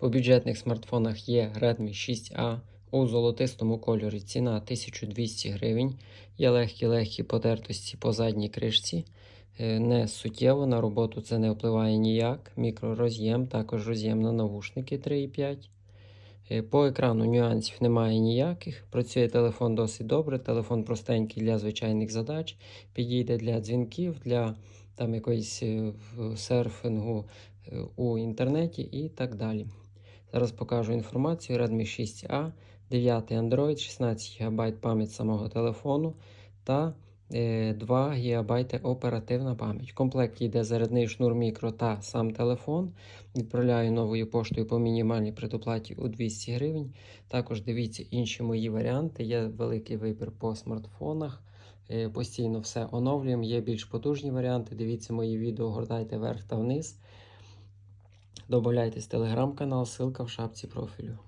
По бюджетних смартфонах є Redmi 6A у золотистому кольорі. Ціна 1200 гривень. Є легкі-легкі потертості по задній кришці. Е, Не суттєво на роботу це не впливає ніяк. Мікророз'єм, також роз'єм на навушники 3,5. Е, По екрану нюансів немає ніяких. Працює телефон досить добре. Телефон простенький для звичайних задач. Підійде для дзвінків, для там якоїсь е, е, у інтернеті і так далі. Зараз покажу інформацію. Redmi 6A, 9 Android, 16 ГБ пам'ять самого телефону та е, 2 ГБ оперативна пам'ять. В комплекті йде зарядний шнур мікро та сам телефон. Відправляю новою поштою по мінімальній предоплаті у 200 гривень. Також дивіться інші мої варіанти. Є великий вибір по смартфонах. Е, Постійно все оновлюємо. Є більш потужні варіанти. Дивіться мої відео, гортайте вверх та вниз. Добавляйтесь в телеграм-канал, ссылка в шапці профілю.